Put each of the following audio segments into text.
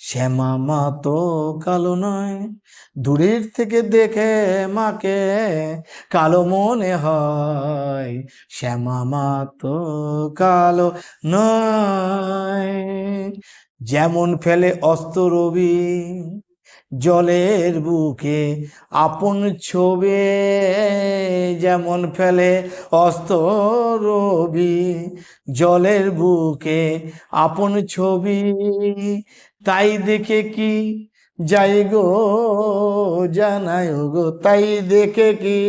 শ্যামা মা তো কালো নয়, দূরের থেকে দেখে মাকে কালো মনে হয়। শ্যামা মা তো কালো নয়, যেমন ফেলে অস্ত রবি জলের বুকে আপন ছবে যেমন ফেলে অস্ত রবি। জলের বুকে আপন ছবি, তাই দেখে কি যাই গো, জানাই গো, তাই দেখে কি?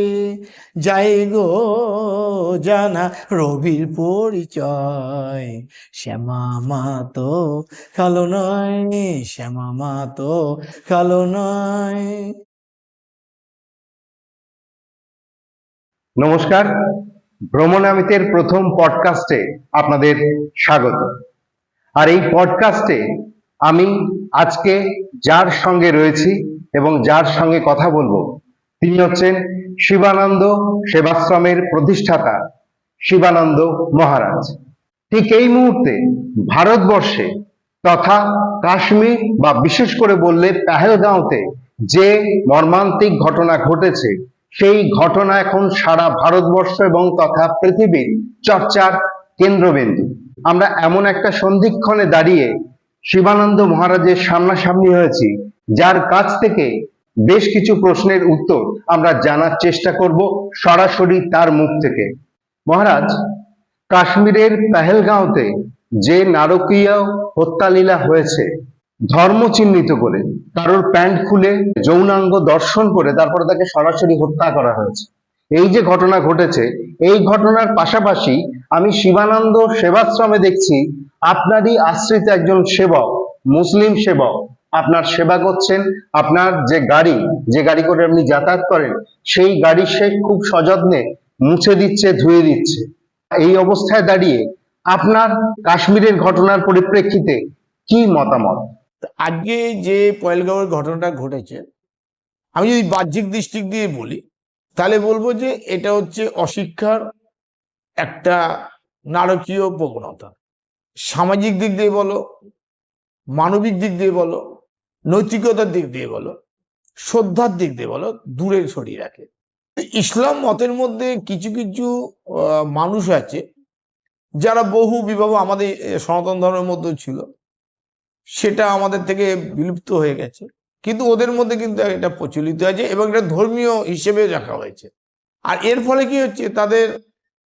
যাই গো, জানা রবির পরিচয়। শ্যামা মা তো কালো নয়, শ্যামা মা তো কালো নয়। নমস্কার, ভ্রমণামিতের প্রথম পডকাস্টে আপনাদের স্বাগত। আর এই পডকাস্টে আমি আজকে যার সঙ্গে রয়েছি এবং যার সঙ্গে কথা বলব, তিনি হচ্ছেন শিবানন্দ সেবাশ্রমের প্রতিষ্ঠাতা শিবানন্দ মহারাজ। ঠিক এই মুহূর্তে ভারতবর্ষে তথা কাশ্মীর বা বিশেষ করে বললে পেহেলগাঁওতে যে মর্মান্তিক ঘটনা ঘটেছে, সেই ঘটনা এখন সারা ভারতবর্ষ এবং তথা পৃথিবীর চর্চার কেন্দ্রবিন্দু। আমরা এমন একটা সন্ধিক্ষণে দাঁড়িয়ে শিবানন্দ মহারাজের সামনাসামনি হয়েছি, যার কাছ থেকে বেশ কিছু প্রশ্নের উত্তর আমরা জানার চেষ্টা করব সরাসরি তার মুখ থেকে। মহারাজ, কাশ্মীরের পেহেলগাঁওতে যে নারকীয় হত্যালীলা হয়েছে, ধর্ম চিহ্নিত করে কারোর প্যান্ট খুলে যৌনাঙ্গ দর্শন করে তারপরে তাকে সরাসরি হত্যা করা হয়েছে। এই যে ঘটনা ঘটেছে, এই ঘটনার পাশাপাশি আমি শিবানন্দ সেবাশ্রমে দেখছি আপনারই আশ্রিত একজন সেবক, মুসলিম সেবক, আপনার সেবা করছেন, আপনার যে গাড়ি যে গাড়ি করে আপনি যাতায়াত করেন, সেই গাড়ি সে খুব সযত্নে মুছে দিচ্ছে, ধুয়ে দিচ্ছে। এই অবস্থায় দাঁড়িয়ে আপনার কাশ্মীরের ঘটনার পরিপ্রেক্ষিতে কি মতামত? আজকে যে পয়েলগাঁওয়ের ঘটনাটা ঘটেছে, আমি যদি বাহ্যিক দৃষ্টিক দিয়ে বলি, তাহলে বলব যে এটা হচ্ছে অশিক্ষার একটা নারকীয় প্রবণতা। সামাজিক দিক দিয়ে বলো, মানবিক দিক দিয়ে বলো, নৈতিকতার দিক দিয়ে বলো, শ্রদ্ধার দিক দিয়ে বলো, দূরে সরিয়ে রাখে। ইসলাম মতের মধ্যে কিছু কিছু মানুষ আছে, যারা বহু বিবাহ আমাদের সনাতন ধর্মের মধ্যেও ছিল, সেটা আমাদের থেকে বিলুপ্ত হয়ে গেছে। কিন্তু ওদের মধ্যে কিন্তু এটা প্রচলিত আছে এবং এটা ধর্মীয় হিসেবে রাখা হয়েছে। আর এর ফলে কি হচ্ছে, তাদের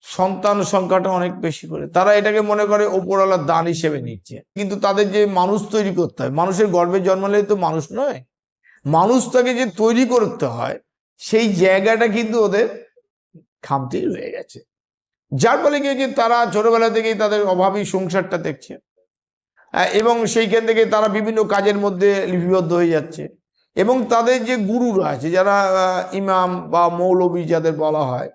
সন্তান সংখ্যাটা অনেক বেশি করে। তারা এটাকে মনে করে ওপরওয়ালার দান হিসেবে নিচ্ছে। কিন্তু তাদের যে মানুষ তৈরি করতে হয়, মানুষের গর্ভে জন্মালে তো মানুষ নয়। মানুষ তাকে যে তৈরি করতে হয়, সেই জায়গাটা কিন্তু ওদের খামতি রয়ে গেছে। যার ফলে কি হচ্ছে তারা ছোটবেলা থেকেই তাদের অভাবী সংসারটা দেখছে। এবং সেইখান থেকে তারা বিভিন্ন কাজের মধ্যে লিপিবদ্ধ হয়ে যাচ্ছে। এবং তাদের যে গুরুরা আছে, যারা ইমাম বা মৌলবী যাদের বলা হয়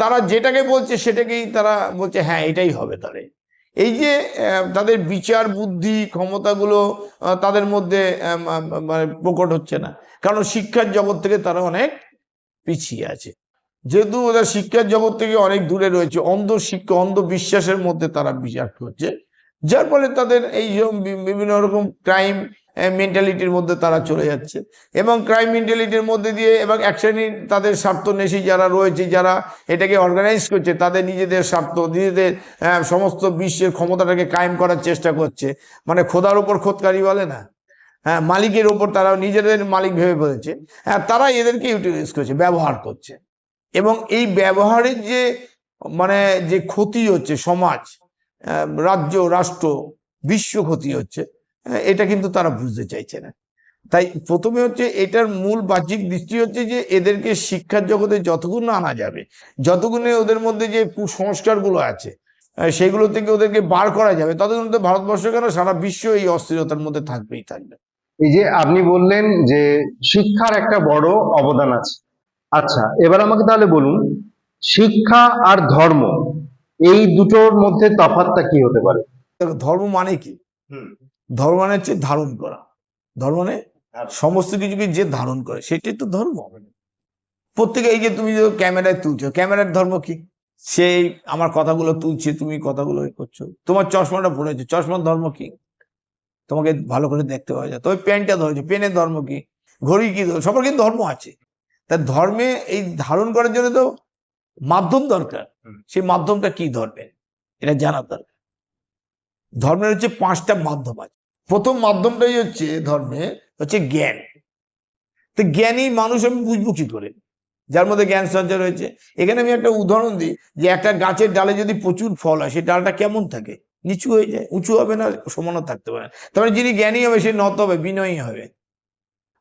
তারা যেটাকে বলছে সেটাকেই তারা বলছে হ্যাঁ এটাই হবে তাহলে। এই যে তাদের বিচার বুদ্ধি ক্ষমতাগুলো তাদের মধ্যে মানে প্রকট হচ্ছে না। কারণ শিক্ষার জগৎ থেকে তারা অনেক পিছিয়ে আছে। যেহেতু ওদের শিক্ষার জগৎ থেকে অনেক দূরে রয়েছে, অন্ধ শিক্ষা, অন্ধ বিশ্বাসের মধ্যে তারা বিচার করছে। যার ফলে তাদের এই বিভিন্ন রকম ক্রাইম মেন্টালিটির মধ্যে তারা চলে যাচ্ছে। এবং ক্রাইম মেন্টালিটির মধ্যে দিয়ে এবং এক শ্রেণির তাদের স্বার্থন্বেষী যারা রয়েছে, যারা এটাকে অর্গানাইজ করছে, তাদের নিজেদের স্বার্থ, নিজেদের সমস্ত বিশ্বের ক্ষমতাটাকে কায়েম করার চেষ্টা করছে। মানে খোদার উপর খোদকারী বলে না। হ্যাঁ মালিকের ওপর তারা নিজেদের মালিক ভেবে বলেছে। হ্যাঁ তারা এদেরকে ইউটিলাইজ করছে, ব্যবহার করছে। এবং এই ব্যবহারের যে মানে যে ক্ষতি হচ্ছে সমাজ রাজ্য, রাষ্ট্র, বিশ্ব ক্ষতি হচ্ছে। এটা কিন্তু তারা বুঝতে চাইছে না। তাই প্রথমে হচ্ছে এটার মূল বাহ্যিক দৃষ্টি হচ্ছে যে এদেরকে শিক্ষার জগতে যতক্ষণ আনা যাবে যতক্ষণে ওদের মধ্যে যে কুসংস্কারগুলো আছে সেগুলো থেকে ওদেরকে বার করা যাবে ততক্ষণ তো ভারতবর্ষ কেন সারা বিশ্ব এই অস্থিরতার মধ্যে থাকবেই, থাকবে। এই যে আপনি বললেন যে শিক্ষার একটা বড় অবদান আছে। আচ্ছা এবার আমাকে তাহলে বলুন, শিক্ষা আর ধর্ম এই দুটোর মধ্যে তফাৎটা কি হতে পারে? দেখো, ধর্ম মানে কি? ধর্ম মানে হচ্ছে ধারণ করা। ধর্ম মানে সমস্ত কিছুকে যে ধারণ করে সেটাই তো ধর্ম। প্রত্যেকে এই যে তুমি যে ক্যামেরায় তুলছো ক্যামেরার ধর্ম কি? সেই আমার কথাগুলো তুলছে তুমি কথাগুলো করছ। তোমার চশমাটা পড়েছো চশমার ধর্ম কি? তোমাকে ভালো করে দেখতে পাওয়া যায়। তবে পেনটা ধরেছে পেনের ধর্ম কি? ঘড়ি কি? সবার কিন্তু ধর্ম আছে। তা ধর্মে এই ধারণ করার জন্য তো মাধ্যম দরকার। সেই মাধ্যমটা কি ধর্মের? এটা জানা দরকার। ধর্মের হচ্ছে পাঁচটা মাধ্যম আছে। প্রথম মাধ্যমটাই হচ্ছে ধর্মে হচ্ছে জ্ঞান। তো জ্ঞানী মানুষ আমি বুঝব কি করে? যার মধ্যে জ্ঞান সঞ্চার রয়েছে এখানে আমি একটা উদাহরণ দিই যে একটা গাছের ডালে যদি প্রচুর ফল হয় সেই ডালটা কেমন থাকে? নিচু হয়ে যায় উঁচু হবে না সমানও থাকতে পারে না। তার মানে যিনি জ্ঞানী হবে সে নত হবে বিনয়ী হবে।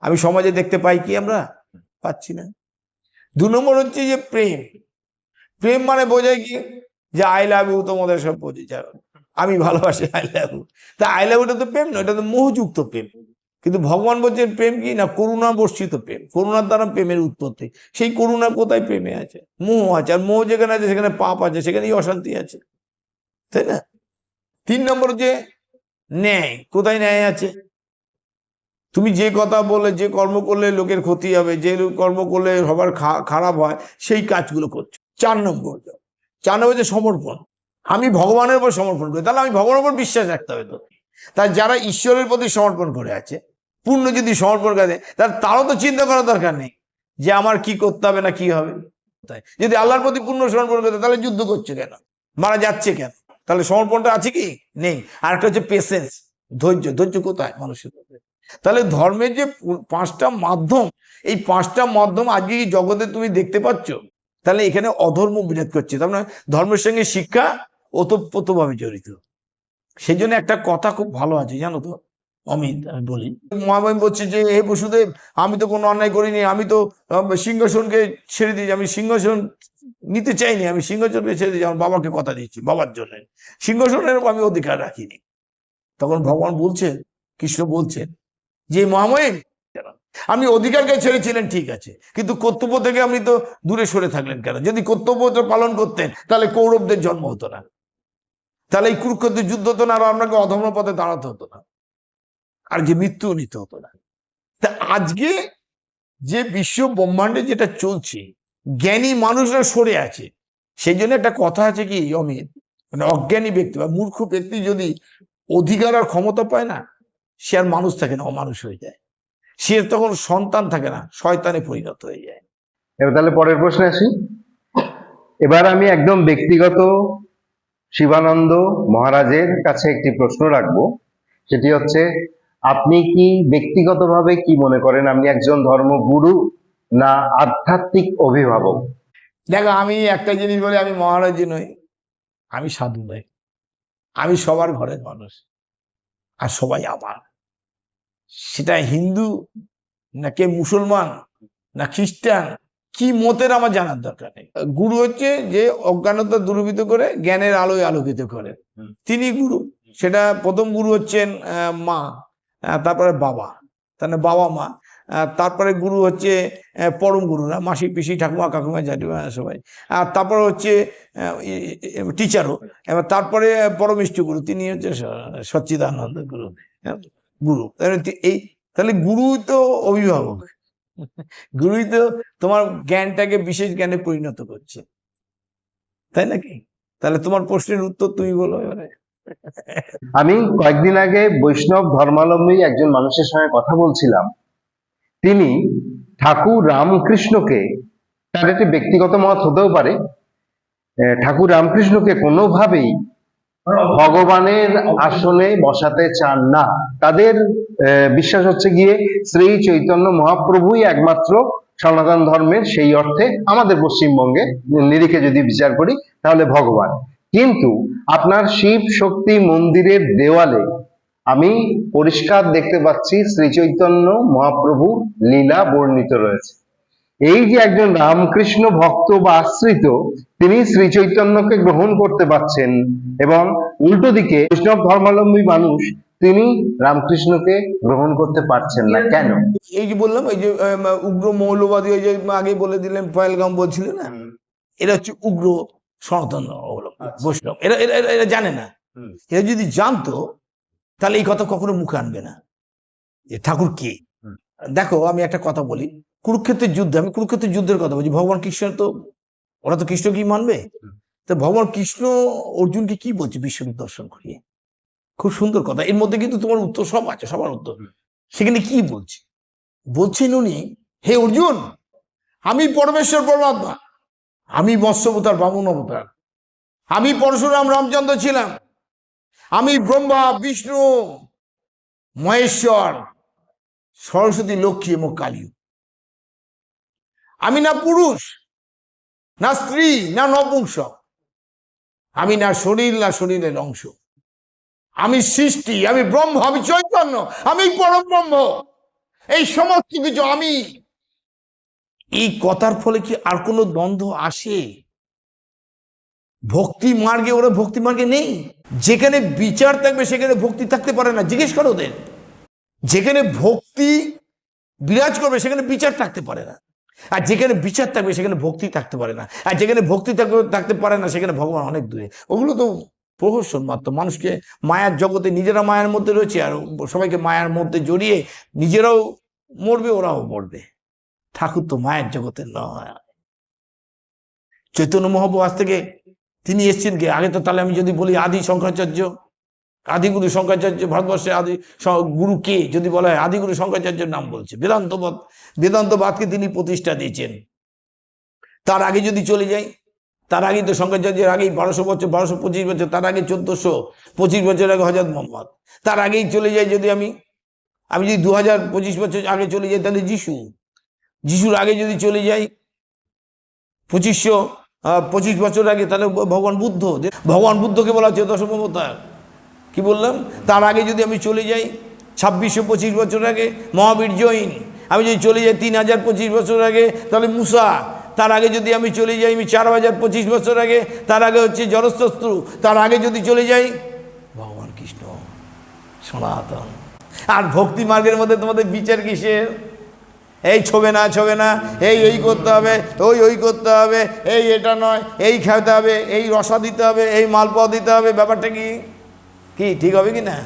আমি সমাজে দেখতে পাই কি আমরা? পাচ্ছি না। দু নম্বর হচ্ছে যে প্রেম। প্রেম মানে বোঝায় কি? যে আই লাভ ইউ তোমাদের সব বোঝে যাবে আমি ভালোবাসি আই লাভ ইউ তা আই লাভ ইউটা তো প্রেম নয়, এটা তো মোহযুক্ত প্রেম। কিন্তু ভগবান বলছেন প্রেম কি? না করুণা বর্ষিত প্রেম। করুণার দ্বারা প্রেমের উৎপত্তি সেই করুণা কোথায় প্রেমে আছে? মোহ আছে, আর মোহ যেখানে আছে সেখানে পাপ আছে, সেখানেই অশান্তি আছে। তাই না? তিন নম্বর যে ন্যায়, কোথায় ন্যায় আছে? তুমি যে কথা বলে, যে কর্ম করলে লোকের ক্ষতি হবে, যে কর্ম করলে সবার খারাপ হয়, সেই কাজগুলো করছ। চার নম্বর। চার নম্বর যে সমর্পণ। আমি ভগবানের উপর সমর্পণ করি। তাহলে আমি ভগবানের উপর বিশ্বাস রাখতে হবে তো তাই যারা ঈশ্বরের প্রতি সমর্পণ করে আছে, পূর্ণ যদি সমর্পণ করে তাহলে তারও তো চিন্তা করার দরকার নেই যে আমার কি করতে হবে না কি হবে। তাই যদি আল্লাহর প্রতি পূর্ণ সমর্পণ করতে তাহলে যুদ্ধ করছে কেন? মারা যাচ্ছে কেন? তাহলে সমর্পণটা আছে কি? নেই। আর একটা হচ্ছে পেশেন্স ধৈর্য। ধৈর্য কোথায়? মানুষের তাহলে ধর্মের যে পাঁচটা মাধ্যম, এই পাঁচটা মাধ্যম আজকে জগতে তুমি দেখতে পাচ্ছ? তাহলে এখানে অধর্ম বিরোধ করছে। তার মানে ধর্মের সঙ্গে শিক্ষা ওতপ্রোতভাবে জড়িত। সেই জন্য একটা কথা খুব ভালো আছে, জানো তো? অমিত, আমি বলি। মহাবাই বলছে যে, হে বসুদেব, আমি তো কোনো অন্যায় করিনি, আমি তো সিংহাসনকে ছেড়ে দিয়েছি, আমি সিংহাসন নিতে চাইনি, আমি সিংহাসনকে ছেড়ে দিয়েছি, আমার বাবাকে কথা দিচ্ছি বাবার জন্য। সিংহাসনের আমি অধিকার রাখিনি। তখন ভগবান বলছেন কৃষ্ণ বলছেন যে মহামহিম আপনি অধিকারকে ছেড়েছিলেন, ঠিক আছে। কিন্তু কর্তব্য থেকে আপনি তো দূরে সরে থাকলেন কেন? যদি কর্তব্যটা পালন করতেন, তাহলে কৌরবদের জন্ম হতো না। তাহলে এই কুরুক্ষেত্রের যুদ্ধ হতো না, আর আপনাকে অধর্ম পথে দাঁড়াতে হতো না। আর যে মৃত্যু নিতে হতো না। তা আজকে যে বিশ্ব ব্রহ্মাণ্ডে যেটা চলছে, জ্ঞানী মানুষরা সরে আছে। সেই জন্য একটা কথা আছে কি, অমিত? মানে অজ্ঞানী ব্যক্তি বা মূর্খ ব্যক্তি যদি অধিকার আর ক্ষমতা পায় না, সে আর মানুষ থাকে না, অমানুষ হয়ে যায়। সে তখন সন্তান থাকে না শয়তানে পরিণত হয়ে যায়। এবার তাহলে পরের প্রশ্নে আসি। এবার আমি একদম ব্যক্তিগত শিবানন্দ মহারাজের কাছে একটি প্রশ্ন রাখব। সেটি হচ্ছে আপনি কি ব্যক্তিগতভাবে কি মনে করেন? আপনি একজন ধর্মগুরু না আধ্যাত্মিক অভিভাবক? দেখো আমি একটা জিনিস বলি আমি মহারাজি নই আমি সাধু নই। আমি সবার ঘরের মানুষ আর সবাই আমার। সেটা হিন্দু না কে মুসলমান না খ্রিস্টান কি মতের আমার জানার দরকার নেই। গুরু হচ্ছে যে অজ্ঞানতা দূরীভূত করে জ্ঞানের আলোয় আলোকিত করে। তিনি গুরু। সেটা প্রথম গুরু হচ্ছেন মা তারপরে বাবা তাহলে বাবা মা তারপরে গুরু হচ্ছে পরম গুরুরা মাসি পিসি ঠাকুমা কাকুমা জাটিমা সবাই। আর তারপরে হচ্ছে টিচারও। এবার তারপরে পরমিষ্ঠ গুরু তিনি হচ্ছে সচ্চিদানন্দ গুরু। হ্যাঁ, গুরু। এই তাহলে গুরু তো অভিভাবক। গুরুই তো তোমার জ্ঞানটাকে বিশেষ জ্ঞানে পরিণত করছে। তাই নাকি? তাহলে তোমার প্রশ্নের উত্তর তুমি বলো এবারে। আমি কয়েকদিন আগে বৈষ্ণব ধর্মালম্বী একজন মানুষের সঙ্গে কথা বলছিলাম। তিনি ঠাকুর রামকৃষ্ণকে, তার একটি ব্যক্তিগত মত হতেও পারে ঠাকুর রামকৃষ্ণকে কোনোভাবেই ভগবানের আসনে বসাতে চান না। তাদের বিশ্বাস হচ্ছে গিয়ে শ্রী চৈতন্য মহাপ্রভুই একমাত্র সনাতন ধর্মের সেই অর্থে আমাদের পশ্চিমবঙ্গে নিরিখে যদি বিচার করি, তাহলে ভগবান। কিন্তু আপনার শিব শক্তি মন্দিরের দেওয়ালে আমি পরিষ্কার দেখতে পাচ্ছি শ্রী চৈতন্য মহাপ্রভু লীলা বর্ণিত রয়েছে। এই যে একজন রামকৃষ্ণ ভক্ত বা আশ্রিত তিনি শ্রী চৈতন্যকে গ্রহণ করতে পারছেন এবং উল্টো দিকে বৈষ্ণব ধর্মাবলম্বী মানুষ তিনি রামকৃষ্ণকে গ্রহণ করতে পারছেন না। কেন? এই যে বললাম এই যে উগ্র মৌলবাদী ওই যে আগে বলে দিলেন পয়েলগাম বলছিলেন না? এরা হচ্ছে উগ্র সনাতন আচ্ছা। বৈষ্ণব। এরা এরা- এরা জানে না। এরা যদি জানতো তাহলে এই কথা কখনো মুখে আনবে না। যে ঠাকুর কে? দেখো আমি একটা কথা বলি। কুরুক্ষেত্রের যুদ্ধে আমি কুরুক্ষেত্রের যুদ্ধের কথা বলছি। ভগবান কৃষ্ণ তো ওরা তো কৃষ্ণ কি মানবে। তো ভগবান কৃষ্ণ অর্জুনকে কি বলছে বিশ্বরূপ দর্শন করিয়ে? খুব সুন্দর কথা। এর মধ্যে কিন্তু তোমার উত্তর সব আছে সবার উত্তর। সেখানে কি বলছে? বলছেন উনি হে অর্জুন আমি পরমেশ্বর পরমাত্মা। আমি মৎস্যবতার বামন অবতার। আমি পরশুরাম রামচন্দ্র ছিলাম। আমি ব্রহ্মা বিষ্ণু মহেশ্বর সরস্বতী লক্ষ্মী এবং কালী। আমি না পুরুষ, না স্ত্রী, না নপুংসক আমি না শরীর, না শরীরের অংশ। আমি সৃষ্টি, আমি ব্রহ্ম, আমি চৈতন্য, আমি পরম ব্রহ্ম। এই সমস্ত কিছু আমি। এই কথার ফলে কি আর কোনো দ্বন্দ্ব আসে? ভক্তি মার্গে ওরা ভক্তি মার্গে নেই। যেখানে বিচার থাকবে সেখানে ভক্তি থাকতে পারে না। জিজ্ঞেস করো ওদের। যেখানে ভক্তি বিরাজ করবে সেখানে বিচার থাকতে পারে না। আর যেখানে বিচার থাকবে, সেখানে ভক্তি থাকতে পারে না। আর যেখানে ভক্তি থাকবে, থাকতে পারে না, সেখানে ভগবান অনেক দূরে। ওগুলো তো প্রহসন মাত্র। মানুষকে মায়ার জগতে, নিজেরা মায়ার মধ্যে রয়েছে আর সবাইকে মায়ার মধ্যে জড়িয়ে নিজেরাও মরবে, ওরাও মরবে। ঠাকুর তো মায়ের জগতে নয়। চৈতন্য মহাপ্রভু আজ থেকে তিনি এসছেন কে আগে তো তাহলে আমি যদি বলি আদি শঙ্করাচার্য আদিগুরু শঙ্করাচার্য ভারতবর্ষের আদি গুরু কে যদি বলা হয়, আদিগুরু শঙ্করাচার্যের নাম বলছে। বেদান্তবাদ, বেদান্তবাদকে তিনি প্রতিষ্ঠা দিয়েছেন। তার আগে যদি চলে যাই, তার আগে তো শঙ্করাচার্যের আগেই বারোশো বছর, বারোশো পঁচিশ বছর, তার আগে চোদ্দশো পঁচিশ বছর আগে হজরত মোহাম্মদ। তার আগেই চলে যাই যদি আমি আমি যদি দু হাজার পঁচিশ বছর আগে চলে যাই, তাহলে যিশু। যিশুর আগে যদি চলে যাই, পঁচিশশো পঁচিশ বছর আগে, তাহলে ভগবান বুদ্ধ। ভগবান বুদ্ধকে বলা হচ্ছে দশম অবতার কি বললাম? তার আগে যদি আমি চলে যাই ছাব্বিশশো পঁচিশ বছর আগে, মহাবীর জৈন। আমি যদি চলে যাই তিন হাজার পঁচিশ বছর আগে, তাহলে মুসা। তার আগে যদি আমি চলে যাই, আমি চার হাজার পঁচিশ বছর আগে, তার আগে হচ্ছে জরস্তস্ত্রু তার আগে যদি চলে যাই, ভগবান কৃষ্ণ, সনাতন। আর ভক্তি মার্গের মধ্যে তোমাদের বিচার কিসের? এই ছবে না ছবে না, এই ওই করতে হবে, ওই ওই করতে হবে, এই এটা নয়, এই খেতে হবে, এই রসা দিতে হবে, এই মালপোয়া দিতে হবে, ব্যাপারটা কি? কি, ঠিক হবে কি না?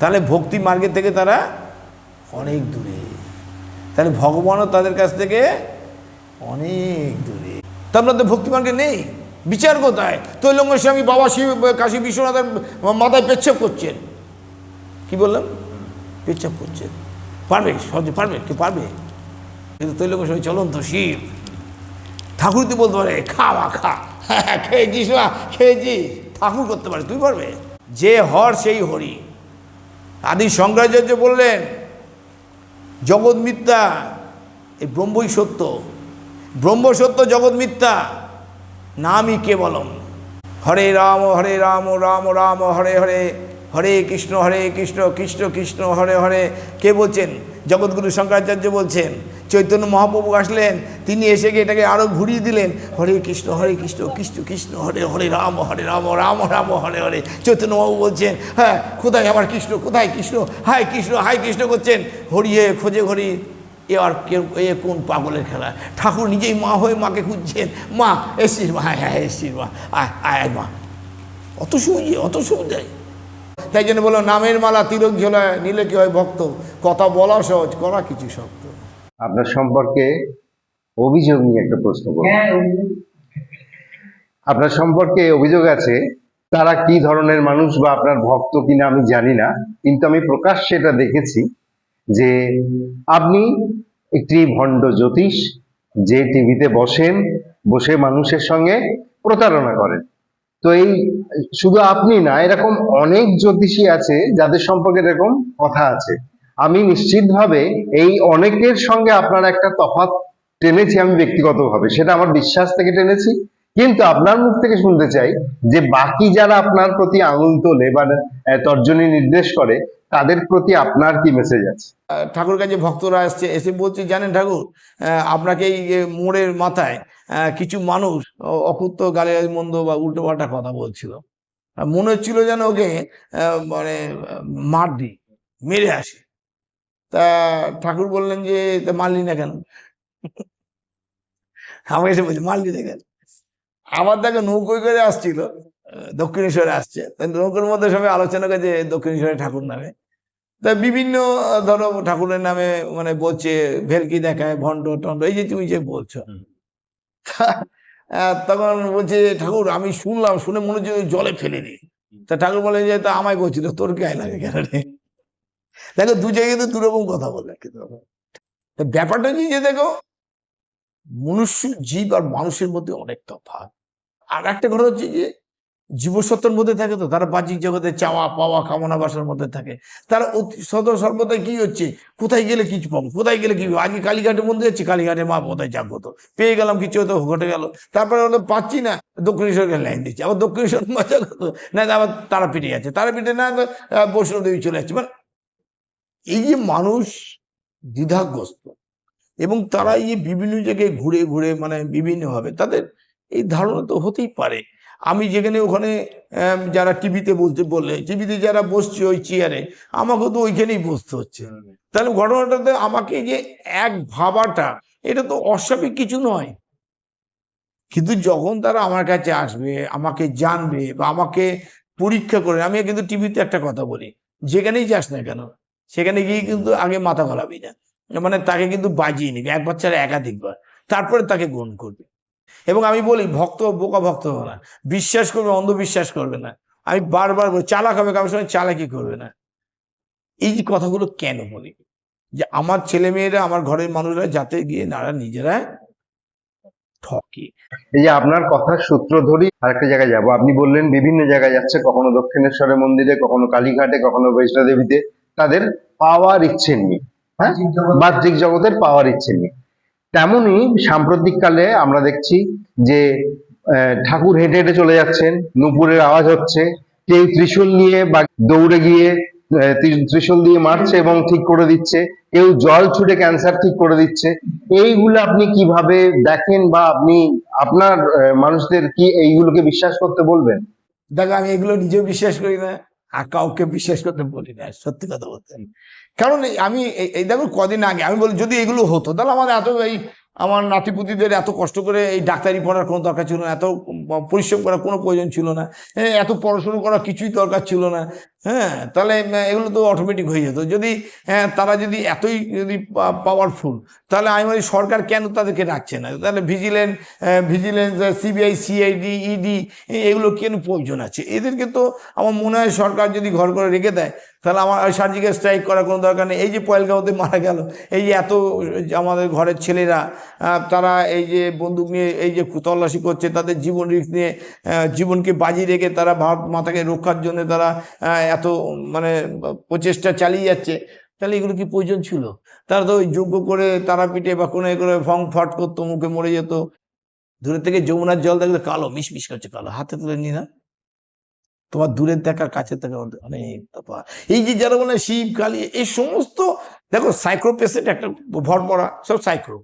তাহলে ভক্তি মার্গের থেকে তারা অনেক দূরে। তাহলে ভগবানও তাদের কাছ থেকে অনেক দূরে। তার মধ্যে ভক্তি মার্গে নেই? বিচার কোথায়? তৈলঙ্গ স্বামী বাবা শিব কাশী বিশ্বনাথের মাথায় পেচ্ছাপ করছেন। কি বললাম? পেচ্ছাপ করছেন। পারবে, সহজে পারবে কে পারবে? কিন্তু তৈলঙ্গ স্বামী চলন্ত শিব ঠাকুর তুই বলতে পারে খাওয়া খা। হ্যাঁ খেয়েছিস না খেয়েছিস। ঠাকুর করতে পারে, তুই পারবে? যে হর সেই হরি। আদি শঙ্করাচার্য বললেন, জগৎ মিথ্যা এই ব্রহ্মই সত্য। ব্রহ্ম সত্য, জগৎ মিথ্যা, নামই কেবলম। হরে রাম হরে রাম রাম রাম, হরে হরে হরে কৃষ্ণ হরে কৃষ্ণ কৃষ্ণ কৃষ্ণ, হরে হরে, কে বলছেন? জগৎগুরু শঙ্করাচার্য বলছেন চৈতন্য মহাপ্রভু আসলেন, তিনি এসে গিয়ে এটাকে আরও ঘুরিয়ে দিলেন, হরে কৃষ্ণ হরে কৃষ্ণ কৃষ্ণ কৃষ্ণ, হরে হরে রাম হরে রাম রাম রাম, হরে হরে। চৈতন্য বাবু বলছেন হ্যাঁ কোথায় আমার কৃষ্ণ, কোথায় কৃষ্ণ? হাই কৃষ্ণ হাই কৃষ্ণ করছেন। হরিয়ে খোঁজে হরি এ আর কেউ, এ কোন পাগলের খেলা? ঠাকুর নিজেই মা হয়ে মাকে খুঁজছেন, মা এসছিস মা হ্যাঁ হ্যাঁ এসছিস মা, আয় আয় মা। অত সুবিধে, অত সুবিধায় তাই জন্য বলো নামের মালা তিলক ঝোলায়, নিলে কি হয় ভক্ত? কথা বলা সহজ, করা কিছু শক্ত। আপনার সম্পর্কে অভিযোগ নিয়ে একটা প্রশ্ন করব। হ্যাঁ আপনার সম্পর্কে অভিযোগ আছে তারা কি ধরনের মানুষ বা আপনার ভক্ত কিনা আমি জানি না কিন্তু আমি প্রকাশ্যে এটা দেখেছি যে আপনি একটি ভণ্ড জ্যোতিষ যে টিভিতে বসেন বসে মানুষের সঙ্গে প্রতারণা করেন। তো এই শুধু আপনি না এরকম অনেক জ্যোতিষী আছে যাদের সম্পর্কে এরকম কথা আছে। আমি নিশ্চিতভাবে এই অনেকের সঙ্গে আপনার একটা তফাৎ টেনেছি আমি ব্যক্তিগতভাবে, সেটা আমার বিশ্বাস থেকে টেনেছি। কিন্তু আপনার মুখ থেকে শুনতে চাই যে বাকি যারা আপনার প্রতি আঙুল তোলে বা তর্জনী নির্দেশ করে, তাদের প্রতি আপনার কি মেসেজ আছে? ঠাকুর কাছে ভক্তরা আসছে, এসে বলছে, জানেন ঠাকুর আপনাকে এই মোড়ের মাথায় কিছু মানুষ অ- অকুত্ত গালে মন্দ বা উল্টো পাল্টা কথা বলছিল। মনে হচ্ছিল যেন ওকে মানে মার দি মেরে আসে। তা ঠাকুর বললেন যে তা মারলি না কেন? আমাকে এসে বলছে মারলি না কেন? আমার দেখে নৌকোয় করে আসছিল দক্ষিণেশ্বরে আসছে। নৌকোর মধ্যে সবাই আলোচনা করেছে দক্ষিণেশ্বরে ঠাকুর নামে। তা বিভিন্ন ধরো ঠাকুরের নামে মানে বলছে ভেলকি দেখায় ভণ্ড টন্ড এই যে তুমি যে বলছো। তখন বলছে ঠাকুর আমি শুনলাম শুনে মনে হচ্ছে জলে ফেলে দিই তা ঠাকুর বলে যে তা আমায় বলছিল তোর গায়ে লাগে কেন রে? দেখো দু জায়গায় কিন্তু দুরকম কথা বলে কিন্তু ব্যাপারটা কি যে দেখো, মনুষ্য জীব আর মানুষের মধ্যে অনেক তফাৎ। আর একটা কথা হচ্ছে যে জীবসত্তার মধ্যে থাকে তো, তারা বাহ্যিক জগতে চাওয়া, পাওয়া, কামনা বাসার মধ্যে থাকে। তারা অতি সদা সর্বদা কি হচ্ছে, কোথায় গেলে কিছু পাবো, কোথায় গেলে কি? আগে কালীঘাটের মধ্যে যাচ্ছি, কালীঘাটে মা কোথায় জাগ্রত। পেয়ে গেলাম, কিছু হয়তো ঘটে গেল। তারপরে হলো পাচ্ছি না, দক্ষিণেশ্বরকে লাইন দিচ্ছি। আবার দক্ষিণেশ্বর মজা কত না আবার তারা তারাপীঠে যাচ্ছে। তারা তারাপীঠে না বৈষ্ণোদেবী চলে যাচ্ছে। মানে এই যে মানুষ দ্বিধাগ্রস্ত এবং তারা এই বিভিন্ন জায়গায় ঘুরে ঘুরে মানে বিভিন্নভাবে তাদের এই ধারণা তো হতেই পারে। আমি যেখানে ওখানে যারা টিভিতে বলতে বললে, টিভিতে যারা বসছে ওই চেয়ারে আমাকে তো ওইখানেই বসতে হচ্ছে। তাহলে ঘটনাটাতে আমাকে যে এক ভাবাটা, এটা তো অস্বাভাবিক কিছু নয়। কিন্তু যখন তারা আমার কাছে আসবে, আমাকে জানবে বা আমাকে পরীক্ষা করে আমি কিন্তু টিভিতে একটা কথা বলি, যেখানেই যাস না কেন সেখানে গিয়ে কিন্তু আগে মাথা গলাবি না। মানে তাকে কিন্তু বাজিয়ে নিবি, একবার ছাড়া একাধিকবার। তারপরে তাকে গ্রহণ করবে। এবং আমি বলি, ভক্ত বোকা ভক্ত হবে না। বিশ্বাস করবে, অন্ধবিশ্বাস করবে না। আমি বারবার বলি, চালাক হবে, কারোর সঙ্গে চালাকি করবে না। এই কথাগুলো কেন বলি? যে আমার ছেলে মেয়েরা আমার ঘরের মানুষরা যাতে গিয়ে নারা নিজেরা ঠকে। এই যে আপনার কথার সূত্র ধরি, আরেকটা জায়গায় যাব। আপনি বললেন, বিভিন্ন জায়গায় যাচ্ছে, কখনো দক্ষিণেশ্বরের মন্দিরে, কখনো কালীঘাটে, কখনো বৈষ্ণোদেবীতে তাদের পাওয়ার ইচ্ছে হ্যাঁ? বাহ্যিক জগতের পাওয়ার ইচ্ছে নেই। তেমনি সাম্প্রতিককালে আমরা দেখছি যে ঠাকুর হেঁটে হেঁটে চলে যাচ্ছেন, নুপুরের আওয়াজ হচ্ছে, কেউ ত্রিশূল নিয়ে বা দৌড়ে গিয়ে ত্রিশূল দিয়ে মারছে এবং ঠিক করে দিচ্ছে, কেউ জল ছুটে ক্যান্সার ঠিক করে দিচ্ছে। এইগুলো আপনি কীভাবে দেখেন বা আপনি, আপনার মানুষদের কি এইগুলোকে বিশ্বাস করতে বলবেন? দেখো, আমি এগুলো নিজেও বিশ্বাস করি না। আর কাউকে বিশ্বাস করতে বলি না, সত্যি কথা বলতে। কারণ আমি এই- দেখো কদিন আগে আমি বলি, যদি এগুলো হতো, তাহলে আমার এত এই আমার নাতিপুতিদের এত কষ্ট করে এই ডাক্তারি পড়ার কোনো দরকার ছিল না, এত পরিশ্রম করার কোনো প্রয়োজন ছিল না এত পড়াশুনো করার কিছুই দরকার ছিল না। হ্যাঁ তাহলে এগুলো তো অটোমেটিক হয়ে যেত। যদি হ্যাঁ তারা যদি এতই যদি পাওয়ারফুল তাহলে আমি বলি, সরকার কেন তাদেরকে রাখছে না? তাহলে vigilance vigilance CBI CID ED এগুলো কেন প্রয়োজন আছে? এদেরকে তো আমার মনে হয় সরকার যদি ঘর করে রেখে দেয়, তাহলে আমার সার্জিক্যাল স্ট্রাইক করার কোনো দরকার নেই। এই যে পয়েলগাঁওতে মারা গেল, এই যে এত আমাদের ঘরের ছেলেরা তারা এই যে বন্দুক নিয়ে, এই যে তল্লাশি করছে, তাদের জীবন রিস্ক নিয়ে জীবনকে বাজি রেখে তারা ভারত মাতাকে রক্ষার জন্য তারা এত মানে প্রচেষ্টা চালিয়ে যাচ্ছে, তাহলে এগুলো কি প্রয়োজন ছিল? তারা তো ওই যোগ্য করে তারাপীঠে বা কোনো করে ফং ফট করতো, মুখে মরে যেত। দূরের থেকে যমুনার জল দেখলে কালো, মিশমিশ করছে কালো, হাতে তুলে নি না? তোমার দূরের দেখা, কাছের দেখা অনেক তফাৎ। এই যে যারা বলে শিব, কালী, এই সমস্ত, দেখো সাইক্রো পেশেন্ট একটা ভর পড়া, সব সাইক্রো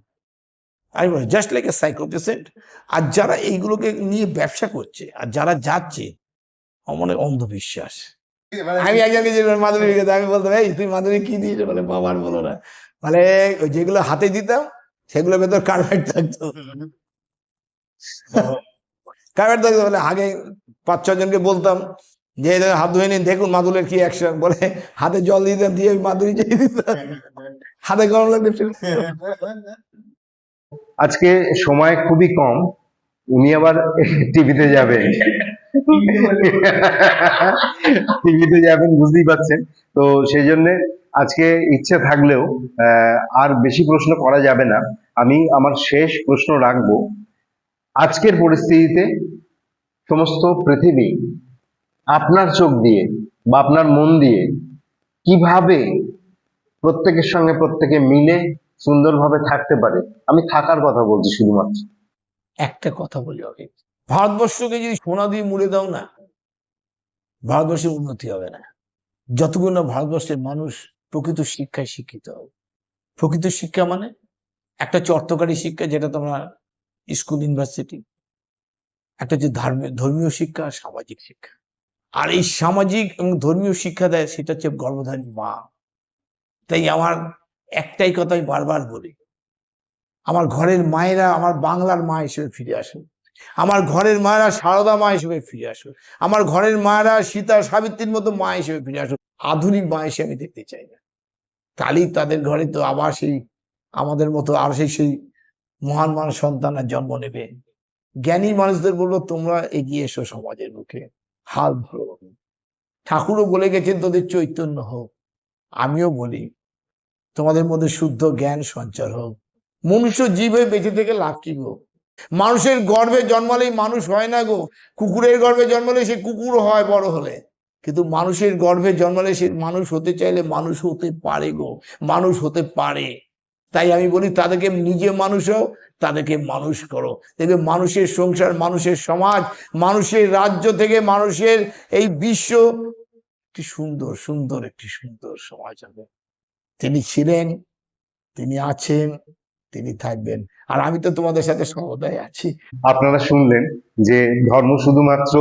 আমি বলি জাস্ট লাইক এ সাইক্রো পেশেন্ট আর যারা এইগুলোকে নিয়ে ব্যবসা করছে, আর যারা যাচ্ছে মনে অন্ধবিশ্বাস। আমি একজনকে যে রেখে আমি বলতাম এই তুই মাধুরী কি দিয়েছ? বলে বাবার বলো না। মানে ওই যেগুলো হাতে দিতাম সেগুলো ভেতর কার্পেট থাকতো। কার্পেট থাকতো বলে আগে পাঁচ ছ জনকে বলতাম যে হাত ধুয়ে নিন দেখুন মাদুলের কি অ্যাকশন বলে হাতে জল দিতাম দিয়ে মাদুরি চেয়ে দিতাম হাতে গরম লাগবে আজকে সময় খুবই কম উনি আবার টিভিতে যাবেন। টিভিতে যাবেন বুঝতেই পারছেন তো সেই জন্য আজকে ইচ্ছে থাকলেও আর বেশি প্রশ্ন করা যাবে না। আমি আমার শেষ প্রশ্ন রাখব। আজকের পরিস্থিতিতে সমস্ত পৃথিবী আপনার চোখ দিয়ে বা আপনার মন দিয়ে কীভাবে প্রত্যেকের সঙ্গে প্রত্যেকে মিলে সুন্দরভাবে থাকতে পারে? আমি থাকার কথা বলছি শুধুমাত্র। একটা কথা বলি আমি ভারতবর্ষকে যদি সোনা দিয়ে মুড়ে দাও না, ভারতবর্ষের উন্নতি হবে না। যতক্ষণ না ভারতবর্ষের মানুষ প্রকৃত শিক্ষায় শিক্ষিত হবে। প্রকৃত শিক্ষা মানে একটা হচ্ছে অর্থকারী শিক্ষা, যেটা তোমরা স্কুল, ইউনিভার্সিটি, একটা হচ্ছে ধার্মিক ধর্মীয় শিক্ষা সামাজিক শিক্ষা। আর এই সামাজিক এবং ধর্মীয় শিক্ষা দেয়, সেটা হচ্ছে গর্ভধারী মা। তাই আমার একটাই কথা আমি বারবার বলি, আমার ঘরের মায়েরা, আমার বাংলার মা হিসেবে ফিরে আসুন। আমার ঘরের মায়েরা সারদা মা হিসেবে ফিরে আসুন আমার ঘরের মায়েরা সীতা সাবিত্রীর মতো মা হিসেবে ফিরে আসুন আধুনিক মা হিসেবে আমি দেখতে চাই না। তাহলেই তাদের ঘরে তো আবার সেই আমাদের মতো আর সেই সেই মহান মানুষ সন্তানের জন্ম নেবে। জ্ঞানী মানুষদের বলব, তোমরা এগিয়ে এসো সমাজের মুখে হাল ধরো। ঠাকুরও বলে গেছেন, তোদের চৈতন্য হোক। আমিও বলি, তোমাদের মধ্যে শুদ্ধ জ্ঞান সঞ্চার হোক। মনুষ্য জীব হয়ে বেঁচে থেকে লাভ কি গো? মানুষের গর্ভে জন্মালেই মানুষ হয় না গো। কুকুরের গর্ভে জন্মালে সে কুকুর হয় বড় হলে। কিন্তু মানুষের গর্ভে জন্মালে সে মানুষ হতে চাইলে মানুষ হতে পারে গো। মানুষ হতে পারে। তাই আমি বলি, তাদেরকে নিজে মানুষ হও, তাদেরকে মানুষ করো। দেখবে মানুষের সংসার, মানুষের সমাজ, মানুষের রাজ্য থেকে মানুষের এই বিশ্ব একটি সুন্দর সুন্দর একটি সুন্দর সমাজ হবে। তিনি ছিলেন, তিনি আছেন তিনি থাকবেন। আর আমি তো তোমাদের সাথে সর্বদাই আছি। আপনারা শুনলেন যে ধর্ম শুধুমাত্র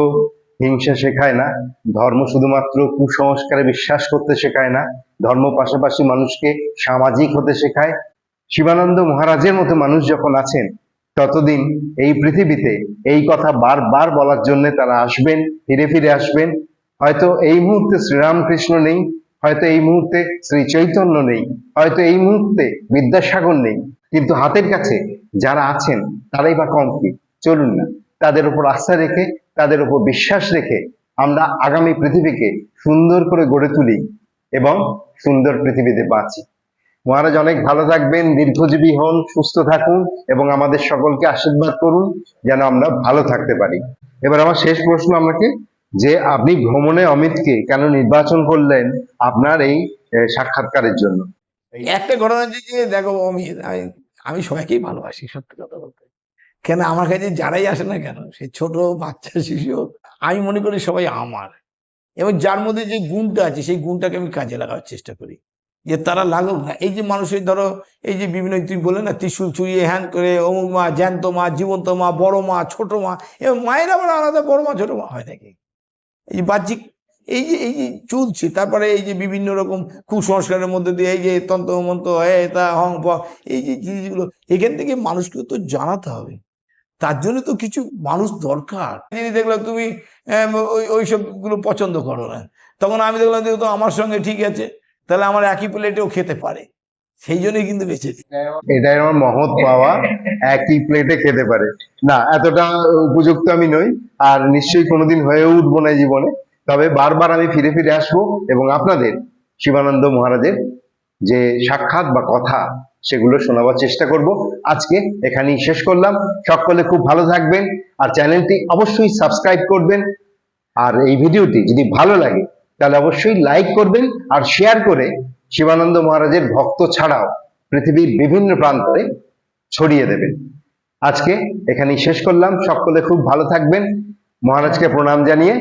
হিংসা শেখায় না, ধর্ম শুধুমাত্র কুসংস্কারে বিশ্বাস করতে শেখায় না, ধর্ম পাশাপাশি মানুষকে সামাজিক হতে শেখায়। শিবানন্দ মহারাজের মতো মানুষ যখন আছেন, ততদিন এই পৃথিবীতে এই কথা বারবার বলার জন্য তারা আসবেন, ফিরে ফিরে আসবেন। হয়তো এই মুহূর্তে শ্রীরামকৃষ্ণ নেই, হয়তো এই মুহূর্তে শ্রী চৈতন্য নেই, হয়তো এই মুহূর্তে বিদ্যাসাগর নেই। কিন্তু হাতের কাছে যারা আছেন, তারাই বা কম কি? চলুন না। তাদের উপর আস্থা রেখে, তাদের উপর বিশ্বাস রেখে আমরা আগামী পৃথিবীকে সুন্দর করে গড়ে তুলি এবং সুন্দর পৃথিবীতে বাঁচি। মহারাজ অনেক ভালো থাকবেন, দীর্ঘজীবী হন, সুস্থ থাকুন এবং আমাদের সকলকে আশীর্বাদ করুন যেন আমরা ভালো থাকতে পারি। এবার আমার শেষ প্রশ্ন আমাকে যে আপনি ভ্রমণে অমিতকে কেন নির্বাচন করলেন আপনার এই সাক্ষাৎকারের জন্য? একটা ঘটনা দেখো আমি আমি- সবাইকেই ভালোবাসি সত্যি কথা বলতে। কেন আমার কাছে যারাই আসে না কেন সে ছোট বাচ্চা শিশু হোক, আমি মনে করি সবাই আমার। এবং যার মধ্যে যে গুণটা আছে সেই গুণটাকে আমি কাজে লাগানোর চেষ্টা করি। যে তারা লাগুক না। এই যে মানুষের ধরো এই যে বিভিন্ন তুমি বলে না ত্রিশুল চুরিয়ে হ্যান করে অমুক মা জ্যান্ত মা জীবন্ত মা বড় মা ছোট মা এবং মায়ের আবার আলাদা বড় মা ছোট মা হয় নাকি? এই যে বাহ্যিক এই যে এই যে চলছে, তারপরে এই যে বিভিন্ন রকম কুসংস্কারের মধ্যে দিয়ে, এই যে তন্ত্র মন্ত্র তা হং প, এই যে জিনিসগুলো, এখান থেকে মানুষকে তো জানাতে হবে। তার জন্য তো কিছু মানুষ দরকার। যদি দেখলাম তুমি ওই ওই সবগুলো পছন্দ করো না, তখন আমি দেখলাম যে ও তো আমার সঙ্গে ঠিক আছে, তাহলে আমার একই প্লেটেও খেতে পারে। সেই জন্যই কিন্তু বেঁচে এটাই আমার মহৎ পাওয়া, একই প্লেটে খেতে পারে। না, এতটা উপযুক্ত আমি নই, আর নিশ্চয়ই কোনোদিন হয়ে উঠবো না জীবনে। তবে বারবার আমি ফিরে ফিরে আসব এবং আপনাদের, শিবানন্দ মহারাজের যে সাক্ষাৎ বা কথা, সেগুলো শোনাবার চেষ্টা করব। আজকে এখানেই শেষ করলাম। সকলে খুব ভালো থাকবেন আর চ্যানেলটি অবশ্যই সাবস্ক্রাইব করবেন। আর এই ভিডিওটি যদি ভালো লাগে, তাহলে অবশ্যই লাইক করবেন আর শেয়ার করে শিবানন্দ মহারাজের ভক্ত ছাড়াও পৃথিবীর বিভিন্ন প্রান্তে ছড়িয়ে দেবেন। আজকে এখানেই শেষ করলাম। সকলে খুব ভালো থাকবেন। মহারাজকে প্রণাম জানিয়ে